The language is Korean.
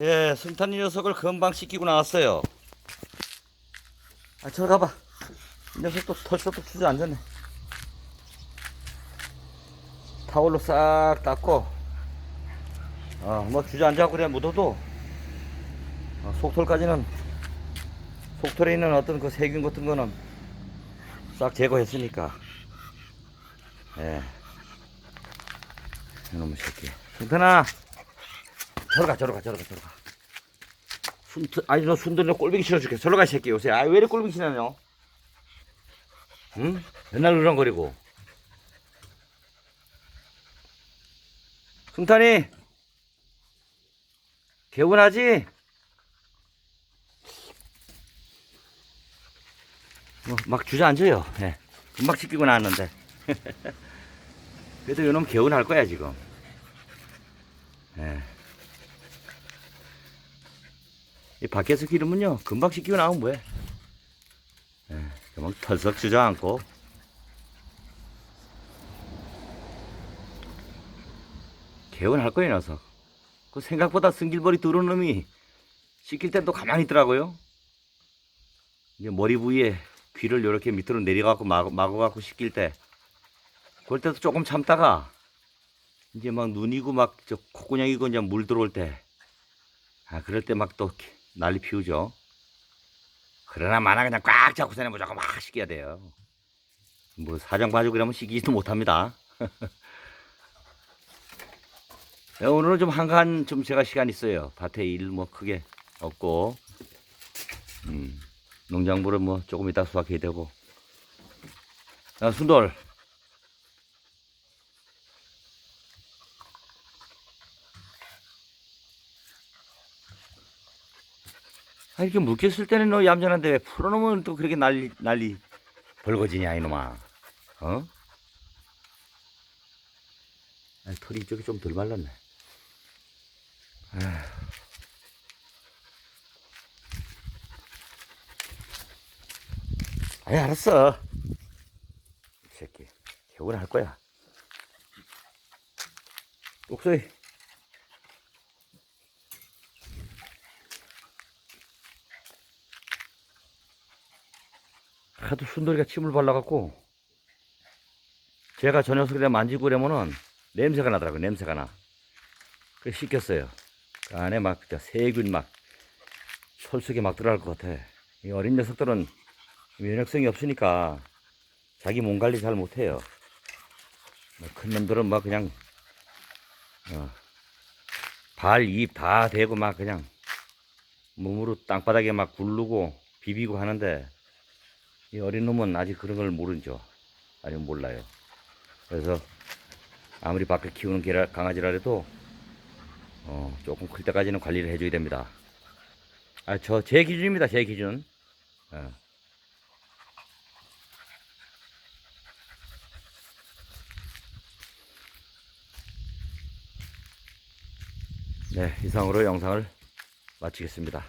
예, 승탄이 녀석을 금방 씻기고 나왔어요. 아, 저리 가봐. 이 녀석 또 털썩 또 주저앉았네. 타올로 싹 닦고, 어, 뭐 주저앉아 그래 묻어도, 어, 속털까지는, 속털에 있는 어떤 그 세균 같은 거는 싹 제거했으니까. 예. 이놈의 새끼. 승탄아! 저리 가, 저리 가, 저리 가, 저리 가. 순, 아니, 너 순들이 꼴보기 싫어 죽겠어. 저리 가, 이 새끼, 요새. 아, 왜 이렇게 꼴보기 싫어하냐? 응? 맨날 으렁거리고. 승탄이! 개운하지? 뭐, 막 주저앉아요. 예. 금방 씻기고 나왔는데. 그래도 요놈 개운할 거야, 지금. 예. 이 밖에서 기르면요 금방 씻기고 나오면 뭐해? 예, 금방 털썩 주저앉고. 개운할 거예요 녀석. 그 생각보다 승질벌이 들어온 놈이 씻길 땐 또 가만히 있더라고요. 이제 머리 부위에 귀를 이렇게 밑으로 내려갖고 막아갖고 씻길 때 그럴 때도 조금 참다가 이제 막 눈이고 막 저 콧구녕이고 이제 물 들어올 때 아, 그럴 때 막 또 난리 피우죠. 그러나 마나 그냥 꽉 잡고 사는 무조건 막 시켜야 돼요. 뭐 사정 봐주고 그러면 시키지도 못합니다. 네, 오늘은 좀 한간 좀 제가 시간 있어요. 밭에 일 뭐 크게 없고, 음, 농장부를 뭐 조금 이따 수확해야 되고. 야, 순돌. 아, 이렇게 묶였을 때는 너 얌전한데 왜 풀어놓으면 또 그렇게 난리, 난리 벌거지냐, 이놈아. 어? 아, 털이 이쪽이 좀 덜 말랐네. 아휴. 아이, 알았어. 이 새끼. 개운할 거야. 옥소이. 하도 순돌이가 침을 발라갖고 제가 저 녀석을 만지고 그러면은 냄새가 나더라고요 냄새가 나. 그래서 씻겼어요. 그 안에 막 세균 막 솔속에 막 들어갈 것 같아. 이 어린 녀석들은 면역성이 없으니까 자기 몸 관리 잘 못해요. 뭐큰 놈들은 막 그냥 어, 발, 입 다 대고 막 그냥 몸으로 땅바닥에 막 굴르고 비비고 하는데 이 어린 놈은 아직 그런 걸 모르죠. 아직 몰라요. 그래서 아무리 밖에 키우는 강아지라도 어, 조금 클 때까지는 관리를 해줘야 됩니다. 아, 저 제 기준입니다. 제 기준. 어. 네, 이상으로 영상을 마치겠습니다.